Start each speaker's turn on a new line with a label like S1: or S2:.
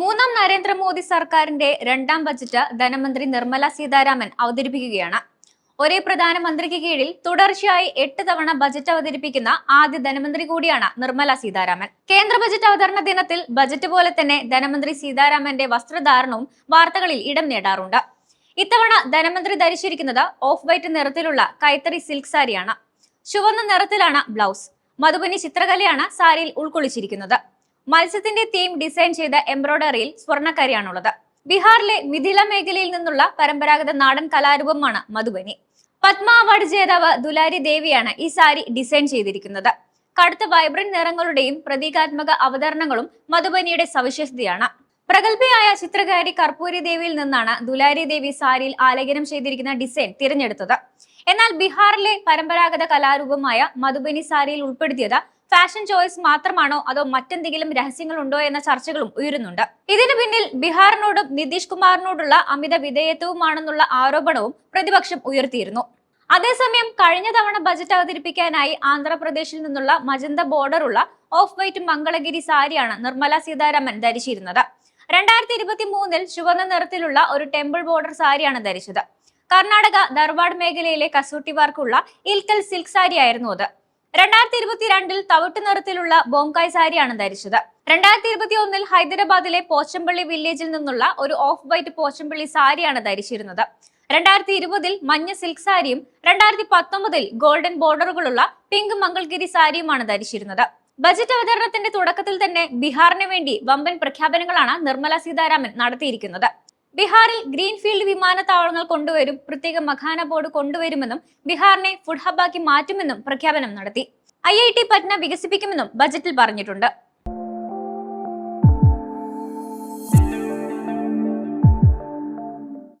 S1: മൂന്നാം നരേന്ദ്രമോദി സർക്കാരിന്റെ രണ്ടാം ബജറ്റ് ധനമന്ത്രി നിർമ്മല സീതാരാമൻ അവതരിപ്പിക്കുകയാണ്. ഒരേ പ്രധാനമന്ത്രിക്ക് കീഴിൽ തുടർച്ചയായി എട്ട് തവണ ബജറ്റ് അവതരിപ്പിക്കുന്ന ആദ്യ ധനമന്ത്രി കൂടിയാണ് നിർമ്മല സീതാരാമൻ. കേന്ദ്ര ബജറ്റ് അവതരണ ദിനത്തിൽ ബജറ്റ് പോലെ തന്നെ ധനമന്ത്രി സീതാരാമന്റെ വസ്ത്രധാരണവും വാർത്തകളിൽ ഇടം നേടാറുണ്ട്. ഇത്തവണ ധനമന്ത്രി ധരിച്ചിരിക്കുന്നത് ഓഫ് വൈറ്റ് നിറത്തിലുള്ള കൈത്തറി സിൽക്ക് സാരിയാണ്. ചുവന്ന നിറത്തിലാണ് ബ്ലൗസ്. മധുബനി ചിത്രകലയാണ് സാരിയിൽ ഉൾക്കൊള്ളിച്ചിരിക്കുന്നത്. മത്സ്യത്തിന്റെ തീം ഡിസൈൻ ചെയ്ത എംബ്രോയിഡറിയിൽ സ്വർണക്കരിയാണുള്ളത്. ബീഹാറിലെ മിഥില മേഖലയിൽ നിന്നുള്ള പരമ്പരാഗത നാടൻ കലാരൂപമാണ് മധുബനി. പത്മ അവാർഡ് ജേതാവ് ദുലാരി ദേവിയാണ് ഈ സാരി ഡിസൈൻ ചെയ്തിരിക്കുന്നത്. കടുത്ത വൈബ്രന്റ് നിറങ്ങളുടെയും പ്രതീകാത്മക അവതരണങ്ങളും മധുബനിയുടെ സവിശേഷതയാണ്. പ്രഗത്ഭയായ ചിത്രകാരി കർപ്പൂരി ദേവിയിൽ നിന്നാണ് ദുലാരി ദേവി സാരിയിൽ ആലേഖനം ചെയ്തിരിക്കുന്ന ഡിസൈൻ തിരഞ്ഞെടുത്തത്. എന്നാൽ ബീഹാറിലെ പരമ്പരാഗത കലാരൂപമായ മധുബനി സാരിയിൽ ഉൾപ്പെടുത്തിയത് ഫാഷൻ ചോയ്സ് മാത്രമാണോ അതോ മറ്റെന്തെങ്കിലും രഹസ്യങ്ങൾ ഉണ്ടോ എന്ന ചർച്ചകളും ഉയരുന്നുണ്ട്. ഇതിനു പിന്നിൽ ബീഹാറിനോടും നിതീഷ് കുമാറിനോടുള്ള അമിത വിധേയത്വവുമാണെന്നുള്ള ആരോപണവും പ്രതിപക്ഷം ഉയർത്തിയിരുന്നു. അതേസമയം കഴിഞ്ഞ തവണ ബജറ്റ് അവതരിപ്പിക്കാനായി ആന്ധ്രാപ്രദേശിൽ നിന്നുള്ള മജന്ത ബോർഡറുള്ള ഓഫ് വൈറ്റ് മംഗളഗിരി സാരിയാണ് നിർമ്മല സീതാരാമൻ ധരിച്ചിരുന്നത്. രണ്ടായിരത്തി ഇരുപത്തി മൂന്നിൽ ചുവന്ന നിറത്തിലുള്ള ഒരു ടെമ്പിൾ ബോർഡർ സാരിയാണ് ധരിച്ചത്. കർണാടക ദർവാഡ് മേഖലയിലെ കസൂട്ടിമാർക്കുള്ള ഇൽക്കൽ സിൽക്ക് സാരിയായിരുന്നു അത്. രണ്ടായിരത്തി ഇരുപത്തിരണ്ടിൽ തവിട്ട് നിറത്തിലുള്ള ബോംകായ് സാരിയാണ് ധരിച്ചത്. രണ്ടായിരത്തി ഇരുപത്തി ഒന്നിൽ ഹൈദരാബാദിലെ പോച്ചമ്പള്ളി വില്ലേജിൽ നിന്നുള്ള ഒരു ഓഫ് വൈറ്റ് പോച്ചമ്പള്ളി സാരിയാണ് ധരിച്ചിരുന്നത്. രണ്ടായിരത്തി ഇരുപതിൽ മഞ്ഞ സിൽക്ക് സാരിയും രണ്ടായിരത്തി പത്തൊമ്പതിൽ ഗോൾഡൻ ബോർഡറുകളുള്ള പിങ്ക് മംഗൾഗിരി സാരിയുമാണ് ധരിച്ചിരുന്നത്. ബജറ്റ് അവതരണത്തിന്റെ തുടക്കത്തിൽ തന്നെ ബീഹാറിന് വേണ്ടി വമ്പൻ പ്രഖ്യാപനങ്ങളാണ് നിർമ്മല സീതാരാമൻ നടത്തിയിരിക്കുന്നത്. ബീഹാറിൽ ഗ്രീൻഫീൽഡ് വിമാനത്താവളങ്ങൾ കൊണ്ടുവരും പ്രത്യേക മഖാന ബോർഡ് കൊണ്ടുവരുമെന്നും ബീഹാറിനെ ഫുഡ് ഹബ്ബാക്കി മാറ്റുമെന്നും പ്രഖ്യാപനം നടത്തി. ഐ ഐ ടി പറ്റ്ന വികസിപ്പിക്കുമെന്നും ബജറ്റിൽ പറഞ്ഞിട്ടുണ്ട്.